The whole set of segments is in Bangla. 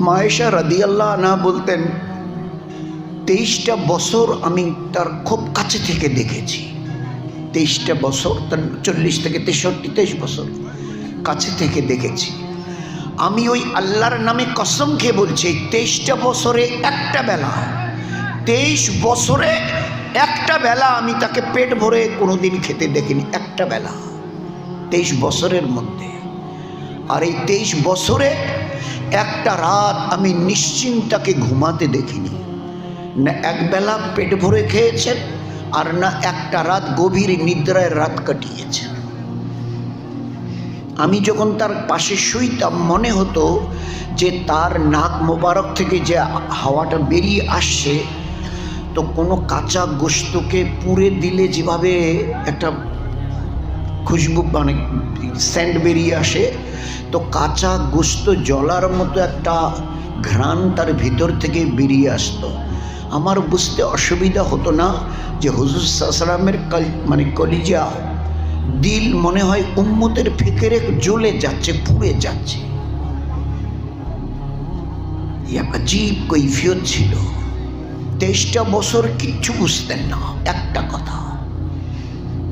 মায়েশা রাদিয়াল্লাহ না বলতেন, তেইশটা বছর আমি তার খুব কাছে থেকে দেখেছি। তেইশটা বছর, তার চল্লিশ থেকে তেষট্টি, তেইশ বছর কাছে থেকে দেখেছি। আমি ওই আল্লাহর নামে কসম খেয়ে বলছি, তেইশটা বছরে একটা বেলা, তেইশ বছরে একটা বেলা আমি তাকে পেট ভরে কোনোদিন খেতে দেখিনি, একটা বেলা। তেইশ বছরের মধ্যে। আর এই তেইশ বছরে একটা রাত আমি নিশ্চিন্তাকে ঘুমাতে দেখিনি। না একবেলা পেট ভরে খেয়েছেন আর না একটা রাত গভীর নিদ্রায় রাত কাটিয়েছেন। আমি যখন তার পাশে শুইতাম, মনে হতো যে তার নাক মোবারক থেকে যে হাওয়াটা বেরিয়ে আসছে, তো কোনো কাঁচা গোস্তকে পুড়ে দিলে যেভাবে একটা খুশবু মানে স্যান্ড বেরিয়ে আসে। তো কাঁচা গোস্ত জলার মতো একটা ঘ্রাণ তার ভিতর থেকে বেরিয়ে আসতো। আমার বুঝতে অসুবিধা হতো না যে হুজুর সাসলামের কাল মানে কলিজা দিল মনে হয় উম্মতের ফিকেরে জ্বলে যাচ্ছে, পুড়ে যাচ্ছে। আজীব কৈফিয়ত ছিল। তেইশটা বছর কিচ্ছু বুঝতেন না, একটা কথা।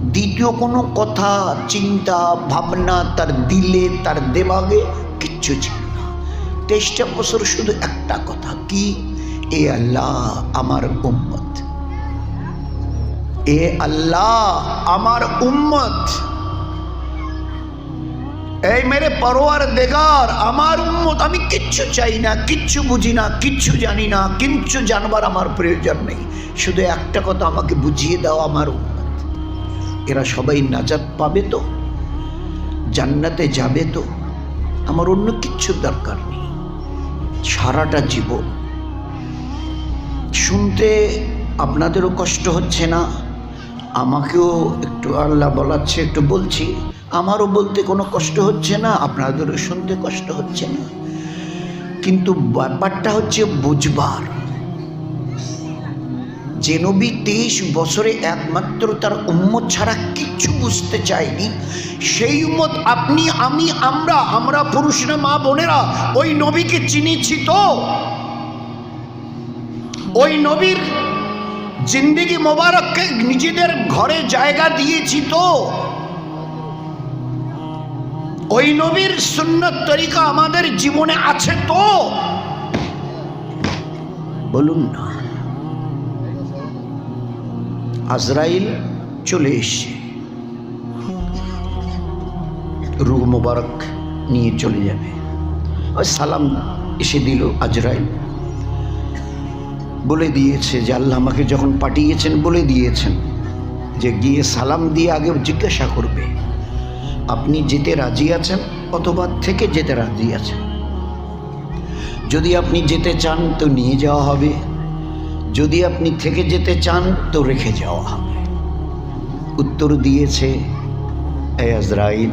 দ্বিতীয় কোনো কথা, চিন্তা, ভাবনা তার দিলে, তার দেমাগে কিচ্ছু ছিল না। তেইশটা বছর শুধু একটা কথা, কি? এ আল্লাহ আমার উম্মত। এ আল্লাহ আমার উম্মত। এই মেরে পরোয়ার দেগার, আমার উম্মত, আমি কিচ্ছু চাই না, কিচ্ছু বুঝি না, কিচ্ছু জানি না, কিচ্ছু জানবার আমার প্রয়োজন নেই। শুধু একটা কথা আমাকে বুঝিয়ে দাও, আমার উম্মত। এরা সবাই নাজাত পাবে তো? জান্নাতে যাবে তো? আমার অন্য কিচ্ছু দরকার নেই। সারাটা জীবন। শুনতে আপনাদেরও কষ্ট হচ্ছে না? আমাকেও একটু আল্লাহ বলাচ্ছে, একটু বলছি। আমারও বলতে কোনো কষ্ট হচ্ছে না, আপনাদেরও শুনতে কষ্ট হচ্ছে না। কিন্তু ব্যাপারটা হচ্ছে বুঝবার। যে নবী তেইশ বছরে একমাত্র তার উম্মত ছাড়া কিচ্ছু বুঝতে চায়নি, সেই উম্মত আপনি, আমি, আমরা আমরা পুরুষরা, মা বোনেরা, ওই নবীকে চিনেছি তো। ওই নবীর জিন্দিগি মোবারককে নিজেদের ঘরে জায়গা দিয়েছি তো। ওই নবীর সুন্নত তরিকা আমাদের জীবনে আছে তো। বলুন না। আজরাইল চলে এসছে। রুহ মোবারক নিয়ে চলে যাবে। ওই সালাম এসে দিল আজরাইল। বলে দিয়েছে যে আল্লাহ আমাকে যখন পাঠিয়েছেন, বলে দিয়েছেন যে গিয়ে সালাম দিয়ে আগে জিজ্ঞাসা করবে। আপনি যেতে রাজি আছেন অথবা থেকে যেতে রাজি আছেন? যদি আপনি যেতে চান তো নিয়ে যাওয়া হবে। যদি আপনি থেকে যেতে চান, তো রেখে যাওয়া হবে উত্তর দিয়েছে আজরাইল,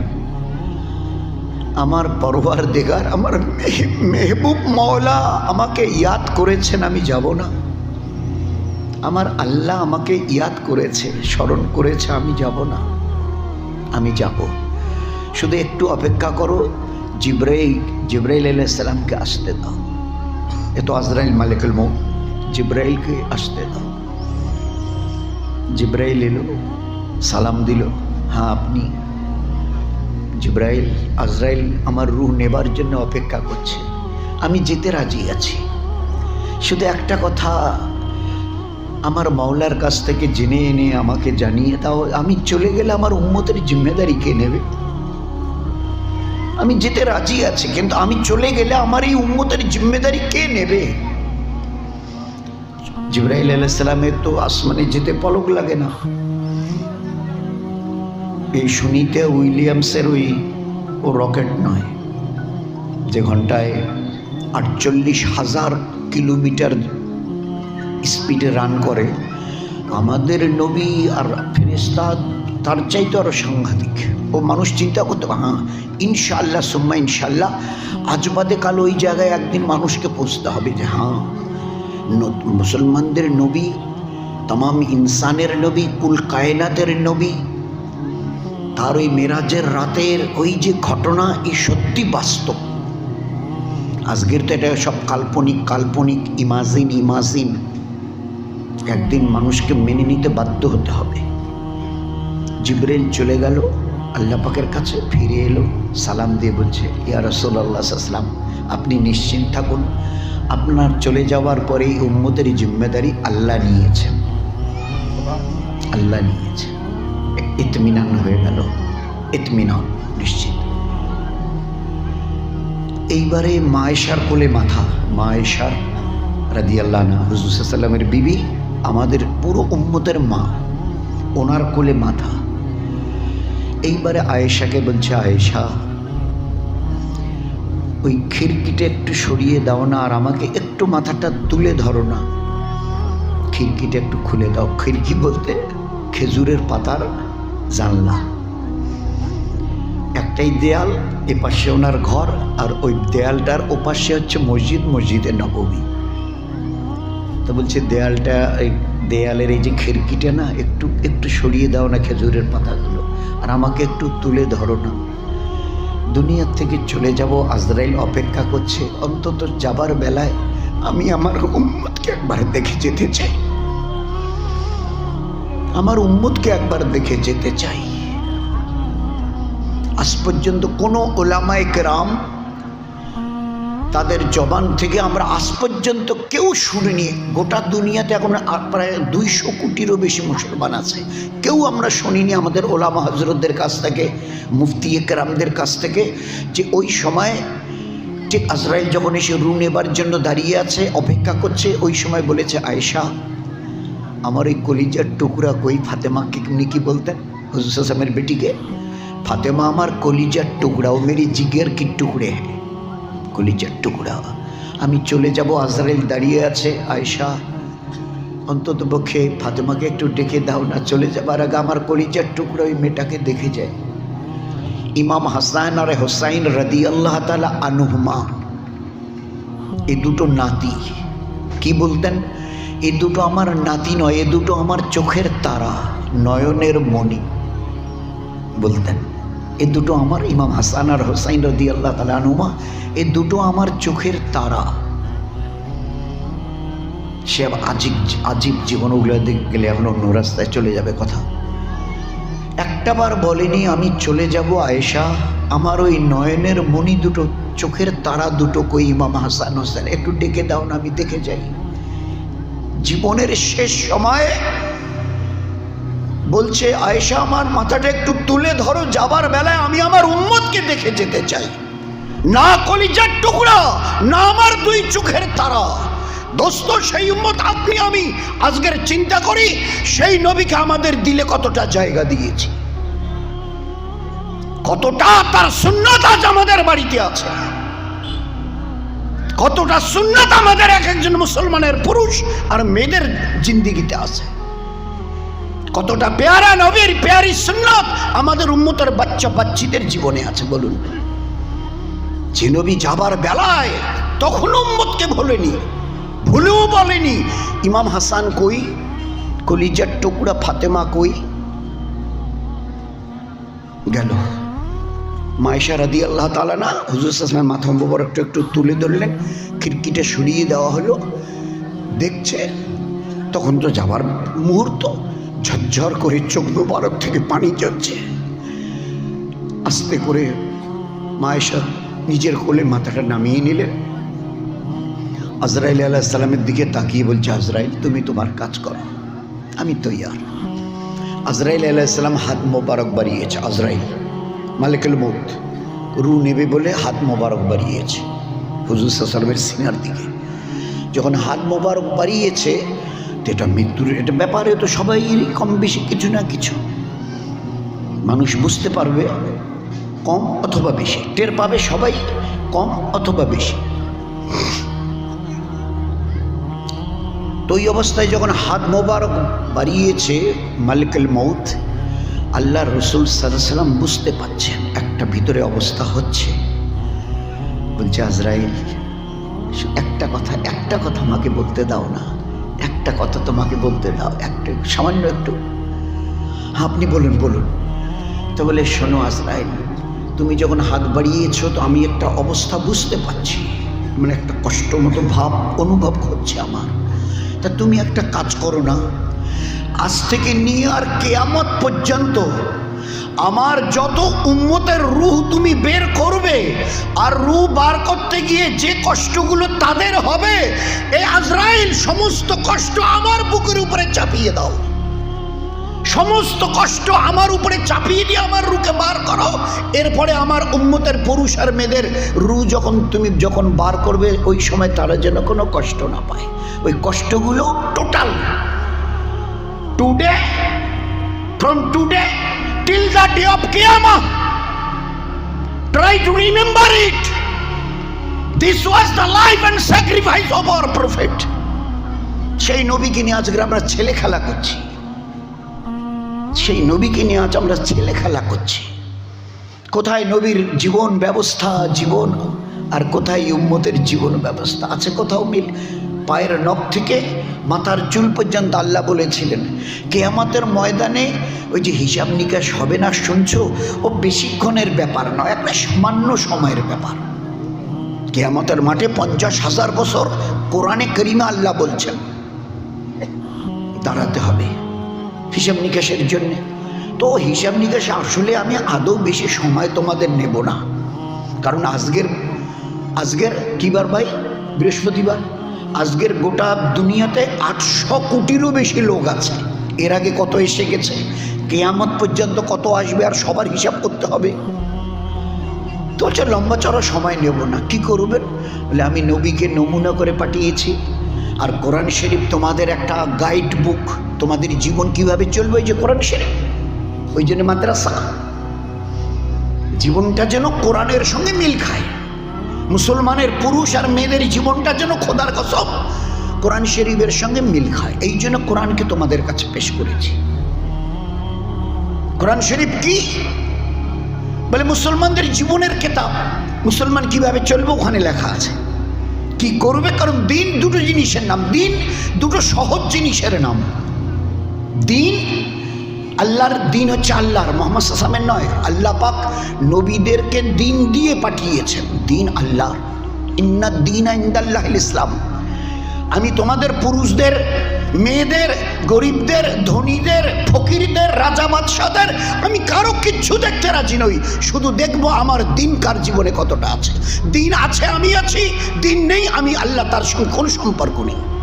আমার পরবার দেগার আমার মেহ- মেহবুব মওলা আমাকে ইয়াদ করেছেন, আমি যাব না। আমার আল্লাহ আমাকে ইয়াদ করেছে, স্মরণ করেছে, আমি যাব না। আমি যাব। শুধু একটু অপেক্ষা করো, জিব্রাইল জিব্রাইল আলাইসাল্লামকে আসতে দাও। এ তো আজরাইল মালিকুল মৌ জিব্রাইলকে আসতে দাও। জিব্রাইল এলো, সালাম দিল হ্যাঁ আপনি। জিব্রাইল, আজরাইল আমার রুহ নেবার জন্য অপেক্ষা করছে। আমি যেতে রাজি আছি। শুধু একটা কথা, আমার মাওলার কাছ থেকে জেনে এনে আমাকে জানিয়ে দাও, আমি চলে গেলে আমার উম্মতের জিম্মেদারি কে নেবে? আমি যেতে রাজি আছি, কিন্তু আমি চলে গেলে আমার এই উম্মতের জিম্মেদারি কে নেবে? জিব্রাইল আলাইসালামের তো আসমানে যেতে পলক লাগে না। এই শুনিতে উইলিয়ামসের ওই ও রকেট নয়, যে ঘন্টায় আটচল্লিশ হাজার কিলোমিটার স্পিডে রান করে। আমাদের নবী আর ফেরেস্তা তার চাইতে আরও সাংঘাতিক। ও মানুষ চিন্তা করতে হ্যাঁ ইনশাল্লাহ সুম্মা ইনশাল্লাহ আজ বাদে কাল ওই জায়গায় একদিন মানুষকে পৌঁছতে হবে যে হ্যাঁ মুসলমানদের নবী তাম ইনসানের নবী, কুল কায়নাতের নবী, তার ওই মেরাজের রাতের ওই যে ঘটনা, এই সত্যি বাস্তব। আজকের তো এটা সব কাল্পনিক কাল্পনিক, ইমাজিন ইমাজিন। একদিন মানুষকে মেনে নিতে বাধ্য হতে হবে। জিব্রেল চলে গেল, আল্লাহ পাকের কাছে ফিরে এলো, সালাম দিয়ে বলছে, ইয়া রসোল্লা সাল্লাম আপনি নিশ্চিন্ত থাকুন আপনার চলে যাওয়ার পরেই উম্মতের জিম্মেদারি আল্লাহ নিয়েছেন আল্লাহ নিয়েছে। ইতমিনান হয়ে গেল। ইতমিনান, নিশ্চিত। এইবারে মায়েশার কোলে মাথা। মায়েশার রাদি আল্লাহ না হুজুর সাল্লামের বিবি, আমাদের পুরো উম্মতের মা। ওনার কোলে মাথা। এইবারে আয়েশাকে বলছে, আয়েশা ওই খিড়কিটা একটু সরিয়ে দাও না, আর আমাকে একটু মাথাটা তুলে ধরো না। খিড়কিটা একটু খুলে দাও, খিড়কি বলতে খেজুরের পাতার জানলা। একটাই দেয়াল এপাশে ওনার ঘর, আর ওই দেয়ালটার ওপাশে হচ্ছে মসজিদ মসজিদে নবমী। তো বলছে, দেয়ালটা, এই দেয়ালের এই যে খিড়কিটা না, একটু একটু সরিয়ে দাও না খেজুরের পাতাগুলো, আর আমাকে একটু তুলে ধরো না। দুনিয়ার থেকে চলে যাব আজরাইল অপেক্ষা করছে। অন্তত যাবার বেলায় আমি আমার উম্মতকে একবার দেখে যেতে চাই। আমার উম্মতকে একবার দেখে যেতে চাই। আজ পর্যন্ত কোনো ওলামায় কেরাম তাদের জবান থেকে আমরা আজ পর্যন্ত কেউ শুনিনি। গোটা দুনিয়াতে এখন প্রায় দুইশো কোটিরও বেশি মুসলমান আছে। কেউ আমরা শুনিনি আমাদের ওলামা হজরতদের কাছ থেকে, মুফতি কেরামদের কাছ থেকে, যে ওই সময় ঠিক আজরাইল যখন এসে রু নেবার জন্য দাঁড়িয়ে আছে, অপেক্ষা করছে, ওই সময় বলেছে, আয়েশা, আমার এই কলিজার টুকরা কই? ফাতেমাকে উনি কি বলতেন? হুজুর হাসামের বেটিকে, ফাতেমা, আমার কলিজার টুকরা ও মেরি জিগের কি টুকরে হ্যাঁ কলিজার টুকরা আমি চলে যাব আজরাইল দাঁড়িয়ে আছে আয়সা অন্তত পক্ষে ফাতেমাকে একটু ডেকে দাও, না চলে যাবার আগে আমার কলিজার টুকরো ওই মেয়েটাকে দেখে যায়। ইমাম হাসান আর হোসাইন রদি আল্লাহ তালা আনুহুমা। এ দুটো নাতি। কি বলতেন? এ দুটো আমার নাতি নয়, এ দুটো আমার চোখের তারা, নয়নের মণি, বলতেন। এ দুটো আমার ইমাম হাসান আর হোসাইন রদি আল্লাহ তালা আনুমা এ দুটো আমার চোখের তারা। সে আজিব, আজীব জীবন ওগুলো গেলে এখন অন্য রাস্তায় চলে যাবে কথা। একটাবার বলেনি, আমি চলে যাব আয়েশা। আমার ওই নয়নের মণি দুটো, চোখের তারা দুটো কই ইমাম হাসান হোসেন? একটু ডেকে দাও না, আমি দেখে যাই। জীবনের শেষ সময়ে বলছে, আয়েশা, আমার মাথাটা একটু তুলে ধরো, যাবার বেলায় আমি আমার উম্মতকে দেখে যেতে চাই। না কলিজার টুকরা, না আমার দুই চোখের তারা। দোস্ত, সেই উম্মত আপনি, আমি। আজকের চিন্তা করি, সেই নবীকে আমাদের দিলে কতটা জায়গা দিয়েছি। কতটা তার সুন্নত আজ আমাদের বাড়িতে আছে। কতটা সুন্নত আমাদের এক একজন মুসলমানের পুরুষ আর মেয়েদের জিন্দিগিতে আছে। কতটা পেয়ারা নবীর, পেয়ারি সুন্নত আমাদের উন্মতের বাচ্চা বাচ্চিদের জীবনে আছে, বলুন। যে নবী যাবার বেলায় তখন উম্মতকে ভোলেনি, ভুলেও বলেনি। ইমাম হাসান কই? কলিজার টুকরা ফাতেমা কই? গেল। মায়েশা রাদি আল্লাহ তালা না, হুজুর সাসমের মাথা মোবারকটা একটু একটু তুলে ধরলেন, খিড়কিটা সরিয়ে দেওয়া হলো, দেখছে, তখন তো যাবার মুহূর্ত ঝরঝর করে চোখ মোবারক থেকে পানি যাচ্ছে। আস্তে করে মায়েশা নিজের কোলে মাথাটা নামিয়ে নিলেন। আজরাইল আল্লাহ সালামের দিকে তাকিয়ে বলছে, আজরাইল, তুমি তোমার কাজ করো। আমি তৈয়ার। আজরাইল আলাইসাল্লাম হাত মোবারক বাড়িয়েছে। আজরাইল, মালিকুল মৌত রু নেবে বলে হাত মোবারক বাড়িয়েছে। হুজুর সাল্লামের সিনার দিকে। যখন হাত মোবারক বাড়িয়েছে তো এটা মৃত্যুর, এটা ব্যাপারে তো সবাই কম বেশি কিছু না কিছু। মানুষ বুঝতে পারবে কম অথবা বেশি। টের পাবে সবাই কম অথবা বেশি। তো ওই অবস্থায় যখন হাত মোবারক বাড়িয়েছে মালিকুল মৌত আল্লাহ রসুল সাল্লাম বুঝতে পাচ্ছেন একটা ভিতরে অবস্থা হচ্ছে। বলছে, আজরাইল, একটা কথা একটা কথা আমাকে বলতে দাও না। একটা কথা তোমাকে বলতে দাও, একটা, সামান্য একটু। আপনি বলুন বলুন। তো বলে শোনো আজরাইল, তুমি যখন হাত বাড়িয়েছ তো আমি একটা অবস্থা বুঝতে পারছি। মানে একটা কষ্ট মতো ভাব অনুভব হচ্ছে আমার। তা তুমি একটা কাজ করো না। আজ থেকে নিয়ে আর কেয়ামত পর্যন্ত আমার যত উম্মতের রুহ তুমি বের করবে আর রুহ বার করতে গিয়ে যে কষ্টগুলো তাদের হবে এই আজরাইল সমস্ত কষ্ট আমার বুকের উপরে চাপিয়ে দাও। সমস্ত কষ্ট আমার উপরে চাপিয়ে দিয়ে আমার রুকে বার করো। এরপরে আমার উম্মতের পুরুষ আর মেয়েদের রু যখন তুমি যখন বার করবে, ওই সময় তারা যেন কোনো কষ্ট না পায়। ওই কষ্টগুলো total today from today till the day of কেয়ামা try to remember it this was the life and sacrifice of our prophet সেই নবীকে নিয়ে আজকে আমরা ছেলে খেলা করছি। সেই নবীকে নিয়ে আজ আমরা ছেলে খেলা করছি। কোথায় নবীর জীবন ব্যবস্থা, জীবন আর কোথায় উম্মতের জীবন ব্যবস্থা? আছে কোথাও মিল? পায়ের নখ থেকে মাথার চুল পর্যন্ত আল্লাহ বলেছিলেন, কেয়ামতের ময়দানে ওই যে হিসাব নিকাশ হবে না শুনছো? ও বেশিক্ষণের ব্যাপার নয়, একটা সামান্য সময়ের ব্যাপার। কেয়ামতের মাঠে পঞ্চাশ হাজার বছর কোরআনে করিমা আল্লাহ বলছেন, দাঁড়াতে হবে হিসাব নিকাশের জন্য। তো হিসাব নিকাশে আসলে আমি আদৌ বেশি সময় তোমাদের নেব না। কারণ আজকের আজকের কিবার ভাই? বৃহস্পতিবার। আজকের গোটা দুনিয়াতে আটশো কোটিরও বেশি লোক আছে। এর আগে কত এসে গেছে? কেয়ামত পর্যন্ত কত আসবে আর সবার হিসাব করতে হবে? তো হচ্ছে লম্বা চড়া সময় নেব না, কি করবেন? বলে, আমি নবীকে নমুনা করে পাঠিয়েছি। আর কোরআন শরীফ তোমাদের একটা গাইড বুক তোমাদের জীবন কীভাবে চলবে ওই যে কোরআন শরীফ? ওই জন্য মাদ্রাসা। জীবনটা যেন কোরআনের সঙ্গে মিল খায়। মুসলমানের পুরুষ আর মেয়েদের জীবনটা যেন খোদার কসম। কোরআন শরীফের সঙ্গে মিল খায়। এই জন্য কোরআনকে তোমাদের কাছে পেশ করেছি। কোরআন শরীফ কি? বলে মুসলমানদের জীবনের কেতাব মুসলমান কীভাবে চলবে ওখানে লেখা আছে। কি করবে? কারণ দিন দুটো জিনিসের নাম। দিন দুটো সহজ জিনিসের নাম। দিন আল্লাহর দিন হচ্ছে আল্লাহর, মোহাম্মদ সাসামের নয়। আল্লাহ পাক নবীদেরকে দিন দিয়ে পাঠিয়েছেন, দিন আল্লাহর। ইন্না দিন ইন্দাল্লাহ ইসলাম। আমি তোমাদের পুরুষদের, মেয়েদের, গরিবদের, ধনীদের, ফকিরদের, রাজা বাদশাদের, আমি কারও কিচ্ছু দেখতে রাজি নই। শুধু দেখব আমার দিন কার জীবনে কতটা আছে। দিন আছে, আমি আছি, দিন নেই, আমি আল্লাহ তার সঙ্গে কোনো সম্পর্ক নেই।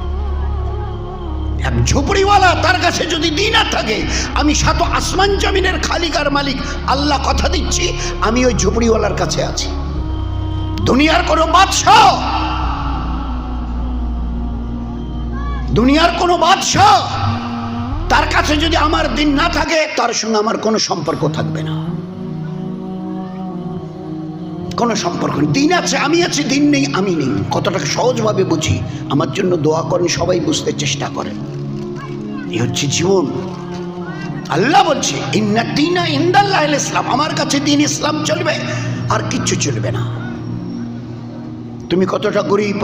এক ঝুপড়িওয়ালা তার কাছে যদি দিন থাকে, আমি সাত আসমান জমিনের খালিকার মালিক, আল্লাহ কথা দিচ্ছি, আমি ওই ঝুপড়িওয়ালার কাছে আছি। দুনিয়ার কোনো বাদশাহ, দুনিয়ার কোনো বাদশাহ, তার কাছে যদি আমার দিন না থাকে, তার সঙ্গে আমার কোনো সম্পর্ক থাকবে না। কোনো সম্পর্ক নেই। দিন আছে, আমি আছি, দিন নেই, আমি নেই। কতটা সহজভাবে বুঝি? আমার জন্য দোয়া করেন, সবাই বুঝতে চেষ্টা করেন। এই হচ্ছে জীবন। আল্লাহ বলছে, ইন্না দিনা ইন্দাল্লাহ ইসলাম। আমার কাছে দিন ইসলাম চলবে, আর কিচ্ছু চলবে না। তুমি কতটা গরিব,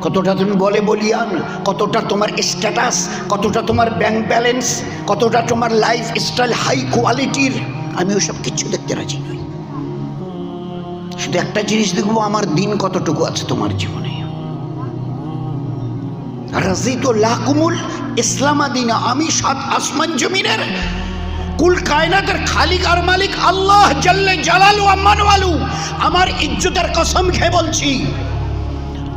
কতটা তুমি বলে বলিয়ান, কতটা তোমার স্ট্যাটাস কতটা তোমার ব্যাংক ব্যালেন্স কতটা তোমার লাইফ স্টাইল হাই কোয়ালিটির আমি ওসব কিচ্ছু দেখতে রাজি নই। শুধু একটা জিনিস দেখব, আমার দিন কতটুকু আছে তোমার জীবনে? রাজিত লাকুমুল ইসলামা দিনা, আমি সাত আসমান জমিনের কুল কায়নাতের খালিক আর মালিক আল্লাহ জাল্লে জালালু আমার ইজ্জতের কসম খেয়ে বলছি,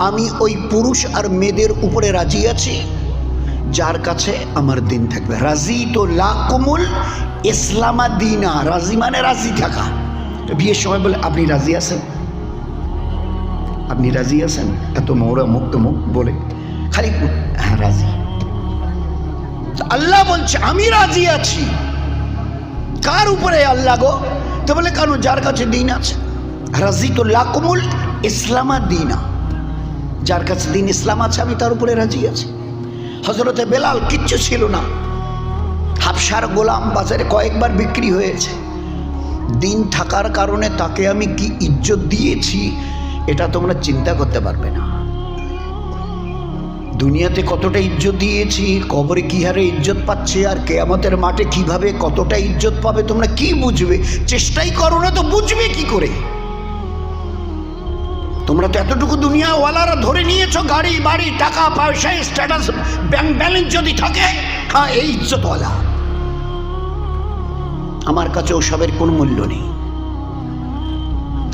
আমি ওই পুরুষ আর মেয়েদের উপরে রাজি আছি, যার কাছে আমার দিন থাকবে। রাজি তো লাকুমুল ইসলামা দিনা, রাজি মানে রাজি থাকা। তো বিয়ের সময় বলে, আপনি রাজি আছেন? আপনি রাজি আছেন? এত মৌরা মুক্ত মুখ বলে। খালি হ্যাঁ রাজি। আল্লাহ বলছে, আমি রাজি আছি। কার উপরে আল্লাহ গো? তো বলে কেন যার কাছে দিন আছে। রাজি তো লাকুমুল ইসলামা দিনা। যার কাছে দিন ইসলাম আছে, আমি তার উপরে রাজি আছি। হজরতে বেলাল কিচ্ছু ছিল না। হাফসার গোলাম বাজারে কয়েকবার বিক্রি হয়েছে। দিন থাকার কারণে তাকে আমি কি ইজ্জত দিয়েছি, এটা তোমরা চিন্তা করতে পারবে না। দুনিয়াতে কতটা ইজ্জত দিয়েছি, কবরে কি হারে ইজ্জত পাচ্ছে, আর কেয়ামতের মাঠে কীভাবে কতটা ইজ্জত পাবে, তোমরা কি বুঝবে? চেষ্টাই করো না তো বুঝবে কি করে? তোমরা তো এতটুকু দুনিয়াওয়ালারা ধরে নিয়েছো, গাড়ি, বাড়ি, টাকা, পয়সা স্ট্যাটাস ব্যাংক ব্যালেন্স যদি থাকে হ্যাঁ এই ইজ্জতওয়ালা। আমার কাছে ওসবের কোনো মূল্য নেই।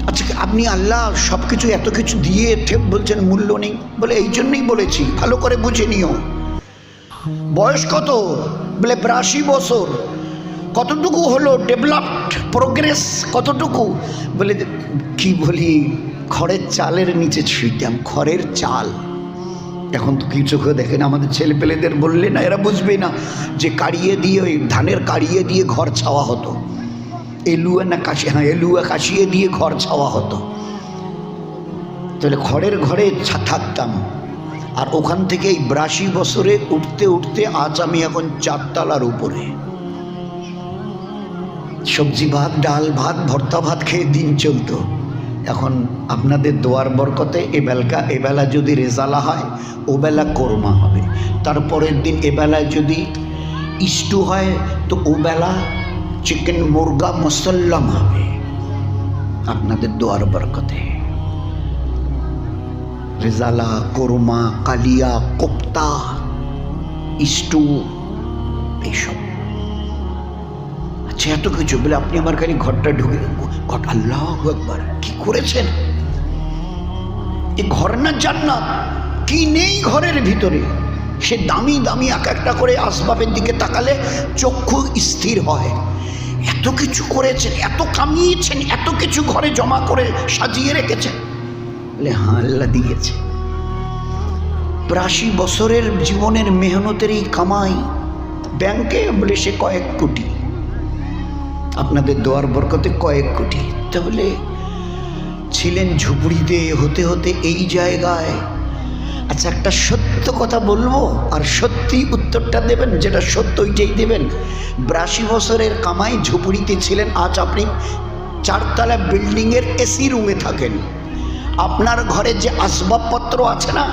আচ্ছা আপনি আল্লাহ সব কিছু এত কিছু দিয়ে ঠিক বলছেন, মূল্য নেই বলে এই জন্যই বলেছি, ভালো করে বুঝে নিও। বয়স কত? বলে বিরাশি বছর। কতটুকু হলো ডেভেলপড, প্রোগ্রেস কতটুকু? বলে কি বলি, খড়ের চালের নিচে ছুঁইতাম খড়ের চাল। এখন তো কিছু কেউ দেখেন আমাদের ছেলে পেলেদের বললে না, এরা বুঝবে না যে কাড়িয়ে দিয়ে ওই ধানের কাড়িয়ে দিয়ে ঘর ছাওয়া হতো। এলুয়া না কাশি হ্যাঁ এলুয়া কাশিয়ে দিয়ে ঘর ছাওয়া হতো। তাহলে খড়ের ঘরে থাকতাম। আর ওখান থেকে এই বিরাশি বছরে উঠতে উঠতে আজ আমি এখন চারতলার উপরে। সবজি ভাত, ডাল ভাত, ভর্তা ভাত খেয়ে দিন চলতো। এখন আপনাদের দোয়ার বরকতে এবেলকা এবেলা যদি রেজালা হয় ওবেলা কোরমা হবে। তারপরের দিন এবেলায় যদি ইস্টু হয়, তো ওবেলা চিকেন মুরগা মুসল্লাম হবে। আপনাদের দোয়ার বরকতে। রেজালা, কোরমা, কালিয়া, কোপ্তা ইস্টু এইসব। আচ্ছা এত কিছু বলে আপনি আমার খালি ঘরটা ঢুকে আল্লাহ একবার কি করেছেন? এ ঘর না জান্নাত? কি নেই ঘরের ভিতরে? সে দামি দামি এক একটা করে আসবাবের দিকে তাকালে চক্ষু স্থির হয়। এত কিছু করেছেন, এত কামিয়েছেন, এত কিছু ঘরে জমা করে সাজিয়ে রেখেছেন। বলে হ্যাঁ দিয়েছে। প্রাশি বছরের জীবনের মেহনতের এই কামাই ব্যাংকে বলে সে কয়েক কোটি। আপনাদের দোয়ার বরকতে কয়েক কোটি। তাহলে ছিলেন ঝুপড়িতে হতে হতে এই জায়গায়। আচ্ছা একটা সত্য কথা বলব? আর সত্যি উত্তরটা দেবেন, যেটা সত্য ওইটাই দেবেন। বিরাশি বছরের কামাই ঝুপড়িতে ছিলেন, আজ আপনি চারতলা বিল্ডিংয়ের এসি রুমে থাকেন। আপনার ঘরে যে আসবাবপত্র আছে না?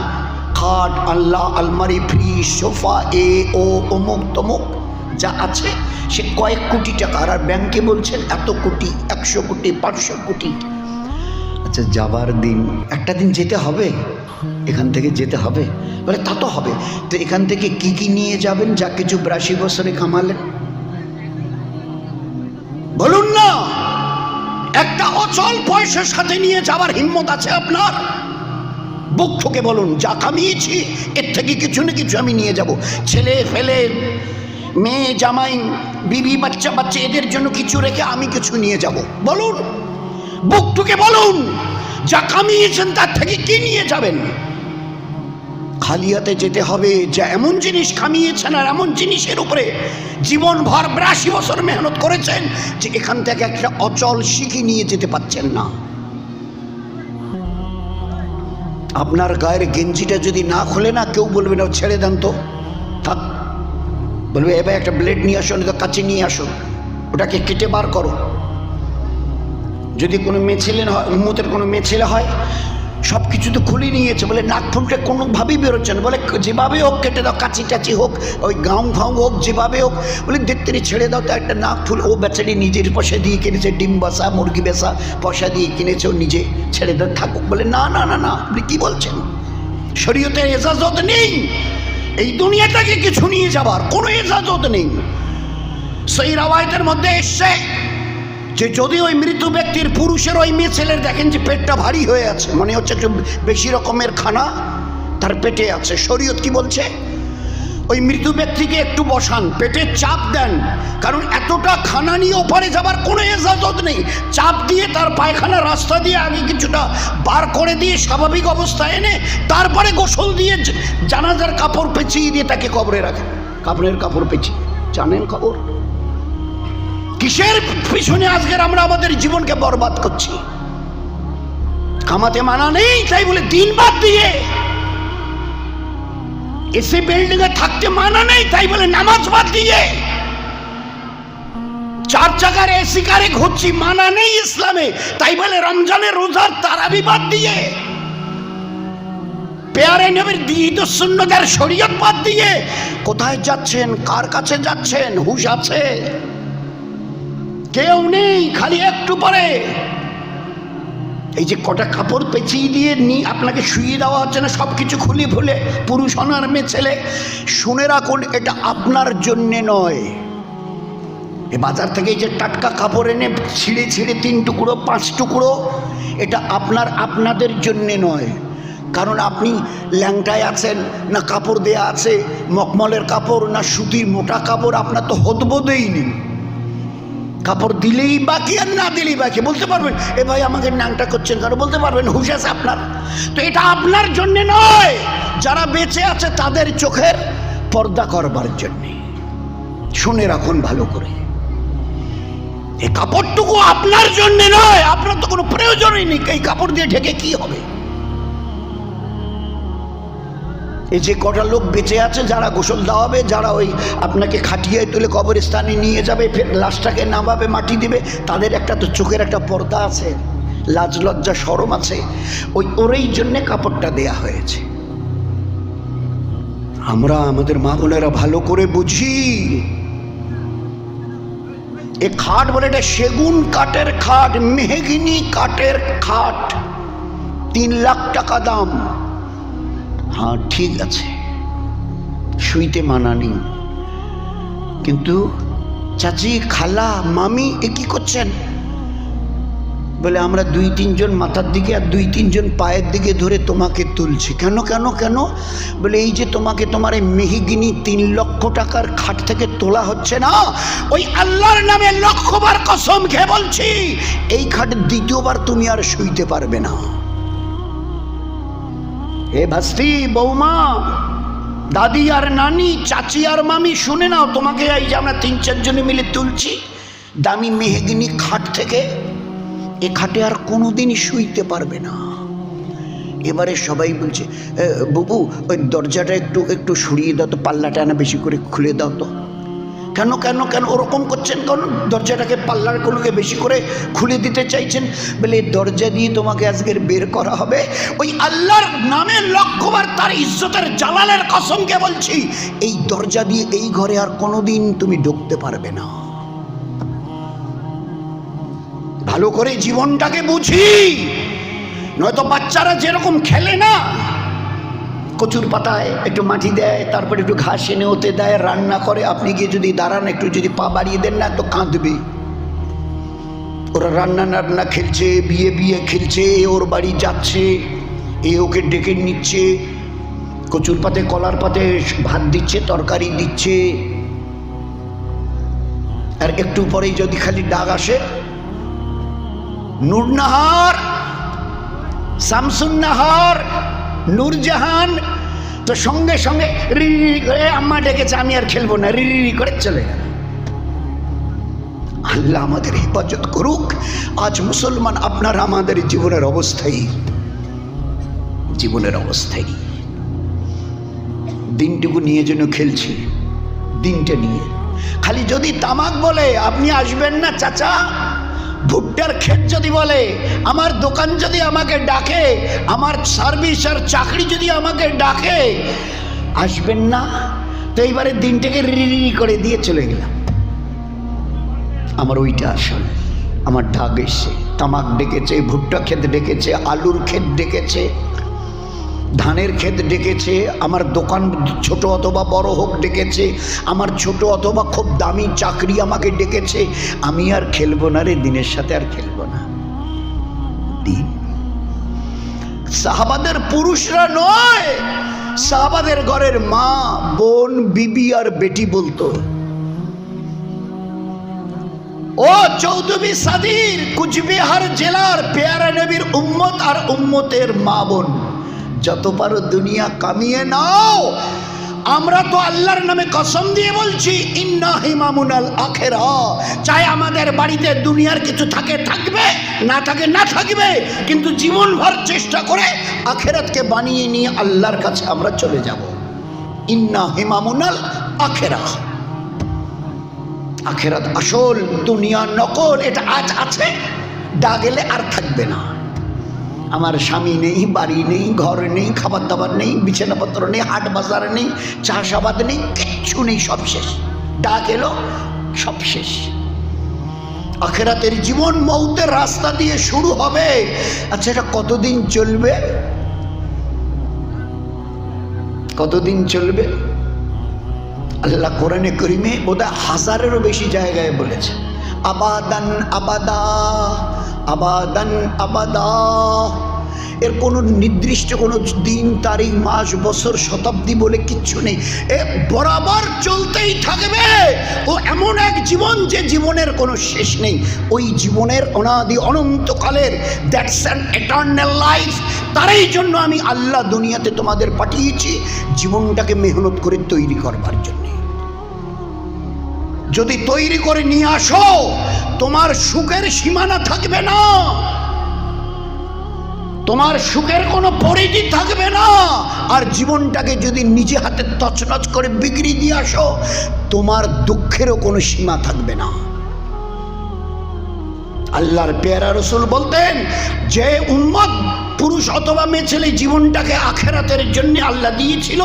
খাট আল্লাহ আলমারি, ফ্রিজ, সোফা, এ, ও অমুক তমুক যা আছে, সে কয়েক কোটি টাকা। আর ব্যাংকে বলছেন, এত কোটি, একশো কোটি, পাঁচশো কোটি। আচ্ছা যাবার দিন, একটা দিন যেতে হবে? এখান থেকে যেতে হবে? বলে, তা তো হবে। তো এখান থেকে কি কি নিয়ে যাবেন? যা কিছু বিরাশি বছরে কামালেন? বলুন না! একটা অচল পয়সার সাথে নিয়ে যাবার হিম্মত আছে আপনার? বুক ঠুকে বলুন, যা কামিয়েছি, এর থেকে কিছু না কিছু আমি নিয়ে যাব। ছেলে ফেলে মেয়ে জামাই বিবি বাচ্চা বাচ্চা, এদের জন্য কিছু রেখে আমি কিছু নিয়ে যাব। বলুন, বুকটুকে বলুন, যা কামিয়েছেন তার থেকে কি নিয়ে যাবেন? খালিয়াতে যেতে হবে, যা এমন জিনিস কামিয়েছেন আর এমন জিনিসের উপরে জীবন ভর বিরাশি বছর মেহনত করেছেন যে এখান থেকে একটা অচল শিখি নিয়ে যেতে পাচ্ছেন না। আপনার গায়ের গেঞ্জিটা যদি না খোলে না, কেউ বলবে না ছেড়ে দেন তো। থাক বলবে, এবার একটা ব্লেড নিয়ে আসো তো কাছে নিয়ে আসো। ওটাকে কেটে বার করো। যদি কোনো মেয়ে ছেলে হয় উম্মতের কোনো মেয়ে ছেলে হয় সব কিছু তো খুলে নিয়েছে বলে নাক ফুলটা কোনোভাবেই বেরোচ্ছে না। বলে, যেভাবে হোক কেটে দাও, কাচি টাচি হোক, ওই গাউন ফাউন হোক, যেভাবে হোক। বলে দেখতে ছেড়ে দাও তো একটা নাক ফুল ও বেচারি নিজের পয়সা দিয়ে কিনেছে, ডিম বাসা, মুরগি বেসা পয়সা দিয়ে কিনেছে, ও নিজে ছেড়ে দাও থাকুক। বলে, না না না না। আপনি কী বলছেন? শরীয়তের এজাজত নেই। এই দুনিয়াটাকে কিছু নিয়ে যাবার কোনো ইজাজত নেই। সেই রাওয়ায়তের মধ্যে এসছে যে যদি ওই মৃত ব্যক্তির পুরুষের ওই মেয়ে ছেলের দেখেন যে পেটটা ভারী হয়ে আছে, মনে হচ্ছে একটু বেশি রকমের খানা, তার পেটে আছে। শরীয়ত কি বলছে? ওই মৃত ব্যক্তিকে একটু বসান, পেটে চাপ দেন। কারণ এতটা খানা নিয়ে ওপারে যাবার কোনো এজাজত নেই। চাপ দিয়ে তার পায়খানা রাস্তা দিয়ে আগে কিছুটা বার করে দিয়ে স্বাভাবিক অবস্থায় এনে তারপরে গোসল দিয়ে জানাজার কাপড় পেঁচিয়ে দিয়ে তাকে কবরে রাখেন। কাপড়ের কাপড় পেঁচিয়ে। জানেন খবর? কিসের পিছনে আজকের আমরা আমাদের জীবনকে বরবাদ করছি? কামাতে মানা নেই, তাই বলে দিন বাদ দিয়ে এসে বিল্ডিং এ থাকতে মানা নেই, তাই বলে নামাজ বাদ দিয়ে। চার চাকার এসি কারে ঘুরছি, মানা নেই ইসলামে, তাই বলে রমজানের রোজার তারাবি বাদ দিয়ে। পেয়ারে নবীর ঈদ সুন্নতের শরীয়ত বাদ দিয়ে। কোথায় যাচ্ছেন, কার কাছে যাচ্ছেন, হুশ আছে? কেউ নেই, খালি একটু পরে। এই যে কটা কাপড় পেঁচিয়ে দিয়ে নি, আপনাকে শুয়ে দেওয়া হচ্ছে না সব কিছু খুলে ফুলে পুরুষ অনার মেয়ে ছেলে। শুনে রাখুন, এটা আপনার জন্যে নয়। এ বাজার থেকে যে টাটকা কাপড় এনে ছিঁড়ে ছিঁড়ে তিন টুকরো, পাঁচ টুকরো, এটা আপনার আপনাদের জন্যে নয়। কারণ আপনি ল্যাংটায় আছেন, না কাপড় দেয়া আছে মকমলের কাপড়, না সুতির মোটা কাপড়, আপনার তো হদবোধেই নেই। কাপড় দিলেই বাকি আর না দিলেই বাকি। বলতে পারবেন? এ ভাই আমাকে ন্যাংটা করছেন কেন? বলতে পারবেন, হুশ আছে আপনার। তো এটা আপনার জন্যে নয়। যারা বেঁচে আছে তাদের চোখের পর্দা করবার জন্যে। শুনে রাখুন ভালো করে। এই কাপড়টুকু আপনার জন্যে নয়। আপনার তো কোনো প্রয়োজনই নেই। এই কাপড় দিয়ে ঢেকে কি হবে? এই যে কটা লোক বেঁচে আছে, যারা গোসল দেওয়াবে, যারা ওই আপনাকে খাটিয়ে তুলে কবরস্থানে নিয়ে যাবে, ফের লাশটাকে নামাবে, মাটি দিবে, তাদের একটা তো চোখের একটা পর্দা আছে, লাজ লজ্জা সরম আছে। ওই ওরই জন্যে কাপড়টা দেয়া হয়েছে। আমরা আমাদের মা বোনেরা ভালো করে বুঝি। এ খাট বলে এটা সেগুন কাঠের খাট, মেহগিনি কাঠের খাট। তিন লাখ টাকা দাম। হ্যাঁ ঠিক আছে। শুইতে মানা নেই। কিন্তু চাচি, খালা, মামি, এ কি করছেন? বলে, আমরা দুই তিনজন মাথার দিকে আর দুই তিনজন পায়ের দিকে ধরে তোমাকে তুলছি। কেন কেন কেন? বলে, এই যে তোমাকে তোমার এই মেহিগিনি তিন লক্ষ টাকার খাট থেকে তোলা হচ্ছে না, ওই আল্লাহর নামে লক্ষবার কসম খেয়ে বলছি, এই খাট দ্বিতীয়বার তুমি আর শুইতে পারবে না। হে ভাস্তি বৌমা দাদি আর নানি চাচি আর মামি শুনে নাও তোমাকে এই যে আমরা তিন চারজনে মিলে তুলছি দামি মেহগিনি খাট থেকে এ খাটে আর কোনোদিনই শুইতে পারবে না। এবারে সবাই বলছে "এ, বুবু ওই দরজাটা একটু একটু সরিয়ে দাও তো পাল্লাটা না বেশি করে খুলে দাও তো। কেন কেন কেন ওরকম করছেন কেন? দরজাটাকে পাল্লার কোনোকে বেশি করে খুলে দিতে চাইছেন। বলে দরজা দিয়ে তোমাকে আজকের বের করা হবে। ওই আল্লাহর নামে লক্ষ্যবার তার ইজ্জতের জালালের কসমকে বলছি, এই দরজা দিয়ে এই ঘরে আর কোনোদিন তুমি ঢুকতে পারবে না। ভালো করে জীবনটাকে বুঝি। নয়তো বাচ্চারা যেরকম খেলে না কচুর পাতায় একটু মাটি দেয়, তারপরে একটু ঘাস এনে ওতে দেয়, রান্না করে। আপনি গিয়ে যদি দাঁড়ান, একটু যদি পা বাড়িয়ে দেন না, তো কাঁদবে। ওরা রান্না রান্না খেলছে, বিয়ে বিয়ে খেলছে ওর বাড়ি যাচ্ছে, এ ওকে ডেকে নিচ্ছে, কচুর পাতে, কলার পাতে ভাত দিচ্ছে, তরকারি দিচ্ছে। আর একটু পরেই যদি খালি ডাক আসে, নূরনাহার, শামসুন্নাহার নূরজাহান, তো সঙ্গে সঙ্গে রি করে আম্মা ডেকেছে, আমি আর খেলব না। রি করে চলে গেল। আল্লাহ আমাদের হেফাজত করুক। আজ মুসলমান, আপনার আমাদের জীবনের অবস্থাই। জীবনের অবস্থাই। দিনটুকু নিয়ে যেন খেলছি, দিনটা নিয়ে। খালি যদি তামাক বলে, আপনি আসবেন না, চাচা? ভুট্টার ক্ষেত যদি বলে, আমার দোকান যদি আমাকে ডাকে, আমার সার্ভিস আর চাকরি যদি আমাকে ডাকে, আসবেন না? তো এইবারে দিনটাকে রিরি করে দিয়ে চলে গেলাম। আমার ওইটা আসল, আমার ঢাক এসছে, তামাক ডেকেছে, ভুট্টা ক্ষেত ডেকেছে, আলুর ক্ষেত ডেকেছে। ধানের ক্ষেত ডেকেছে, আমার দোকান ছোট অথবা বড় হোক ডেকেছে, আমার ছোট অথবা খুব দামি চাকরি আমাকে ডেকেছে, আমি আর খেলব না রে, দিনের সাথে আর খেলব না। দিন সাহাবাদের পুরুষরা নয়, সাহাবাদের ঘরের মা, বোন, বিবি আর বেটি বলতো, ও চৌধুরী সাদির কুচবিহার জেলার পেয়ারা নবীর উম্মত আর উম্মতের মা বোন। যত পারো দুনিয়া কামিয়ে নাও। আমরা তো আল্লাহর নামে কসম দিয়ে বলছি, ইন্না হিমামুনাল আখেরা। চাই আমাদের বাড়িতে দুনিয়ার কিছু থাকে, থাকবে, না থাকে, না থাকবে, কিন্তু জীবনভর চেষ্টা করে আখেরাতকে বানিয়ে নিয়ে আল্লাহর কাছে আমরা চলে যাব। ইন্না হিমামুনাল আখেরা। আখেরাত আসল, দুনিয়া নকল, এটা আজ আছে ডা গেলে আর থাকবে না। আমার স্বামী নেই, বাড়ি নেই, ঘর নেই খাবার দাবার নেই, বিছানাপত্র নেই, হাট বাজার নেই, চাষাবাদ নেই, কিচ্ছু নেই, সব শেষ। ডাক এলো, সব শেষ। আখেরাতের জীবন মৌতের রাস্তা দিয়ে শুরু হবে। আচ্ছা এটা কতদিন চলবে? কতদিন চলবে? আল্লাহ কোরআনে করিমে বোধহয় হাজারেরও বেশি জায়গায় বলেছে। আবাদান আবাদা আবাদান আবাদা। এর কোনো নির্দিষ্ট কোনো দিন, তারিখ, মাস, বছর, শতাব্দী বলে কিচ্ছু নেই। এ বরাবর চলতেই থাকবে। ও এমন এক জীবন যে জীবনের কোনো শেষ নেই। ওই জীবনের অনাদি অনন্তকালের দ্যাটস অ্যান এটার্নাল লাইফ তারই জন্য আমি আল্লাহ দুনিয়াতে তোমাদের পাঠিয়েছি। জীবনটাকে মেহনত করে তৈরি করবার জন্য। যদি তৈরি করে নিয়ে আসো, তোমার সুখের সীমানা থাকবে না। তোমার সুখের কোনো পরিধি থাকবে না। আর জীবনটাকে যদি নিজে হাতে তছনছ করে বিক্রি দিয়ে আসো, তোমার দুঃখেরও কোনো সীমা থাকবে না। আল্লাহর পেয়ারা রসুল বলতেন, যে উম্মত পুরুষ অথবা মেয়ে ছেলে জীবনটাকে আখেরাতের জন্য আল্লাহ দিয়েছিল,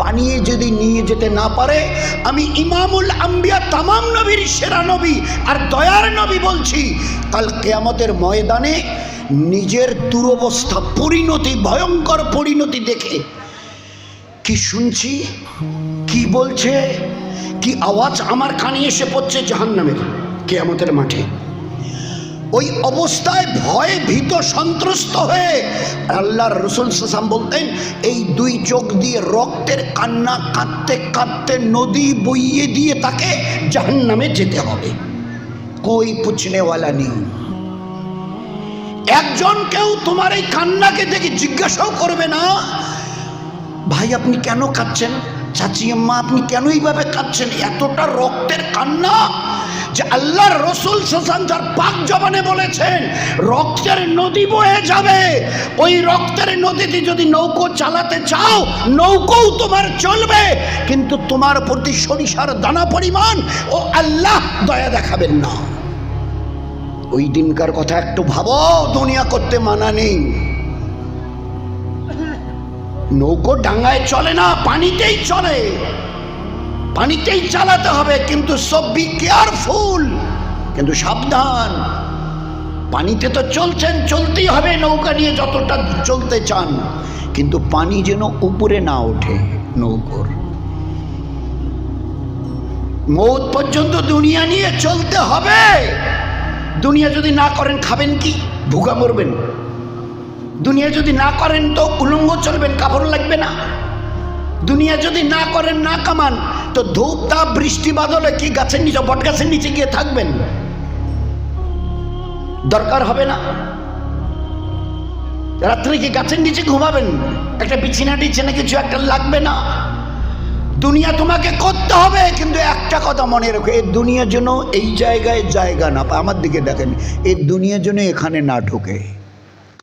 বানিয়ে যদি নিয়ে যেতে না পারে, আমি ইমামুল আম্বিয়া তামাম নবীর সেরা নবী আর দয়ার নবী বলছি, কাল কেয়ামতের ময়দানে নিজের দুরবস্থা, পরিণতি, ভয়ঙ্কর পরিণতি দেখে কি শুনছি, কি বলছে, কি আওয়াজ আমার কানে এসে পড়ছে জাহান্নামের, কেয়ামতের মাঠে? ওই অবস্থায় ভয়ে ভীত সন্ত্রস্ত হয়ে আল্লাহর রসুল সাসাম বলতেন, এই দুই চোখ দিয়ে রক্তের কান্না কাঁদতে কাঁদতে নদী বইয়ে দিয়ে তাকে জাহান নামে যেতে হবে। কই পুছনেওয়ালা নেই একজন কেউ তোমার এই কান্নাকে দেখে জিজ্ঞাসাও করবে না। ভাই, আপনি কেন কাঁদছেন? চাচি, আম্মা, আপনি কেন এইভাবে কাঁদছেন? এতটা রক্তের কান্না যে আল্লাহর রসুল সাসান যার পাক জবানে বলেছেন, রক্তের নদী বয়ে যাবে। ওই রক্তের নদীতে যদি নৌকো চালাতে চাও, নৌকোও তোমার চলবে। কিন্তু তোমার প্রতি সরিষার দানা পরিমাণ, ও আল্লাহ দয়া দেখাবেন না। ওই দিনকার কথা একটু ভাবো, দুনিয়া করতে মানা নেই। নৌকো ডাঙ্গায় চলে না, পানিতেই চলে। পানিতেই চালাতে হবে, কিন্তু সব বি কেয়ারফুল কিন্তু সাবধান। পানিতে তো চলছেন, চলতেই হবে, নৌকা নিয়ে যতটা চলতে চান, কিন্তু পানি যেন উপরে না ওঠে নৌকোর। মৌত পর্যন্ত দুনিয়া নিয়ে চলতে হবে। দুনিয়া যদি না করেন, খাবেন কি? ভুগা মরবেন। দুনিয়া যদি না করেন, তো উলঙ্গ চলবেন, কাপড় লাগবে না। দুনিয়া যদি না করেন, না কামান। তো ধূপ তাপ বৃষ্টি বাদলে কি গাছের নিচে, বট গাছের নিচে গিয়ে থাকবেন? দরকার হবে না। রাত্রে কি গাছের নিচে ঘুমাবেন? একটা বিছিনা টিছিনা কিছু একটা লাগবে না? দুনিয়া তোমাকে করতে হবে, কিন্তু একটা কথা মনে রেখো এই দুনিয়ার জন্য এই জায়গায় জায়গা না। আমার দিকে দেখেন এই দুনিয়ার জন্য এখানে না ঢোকে।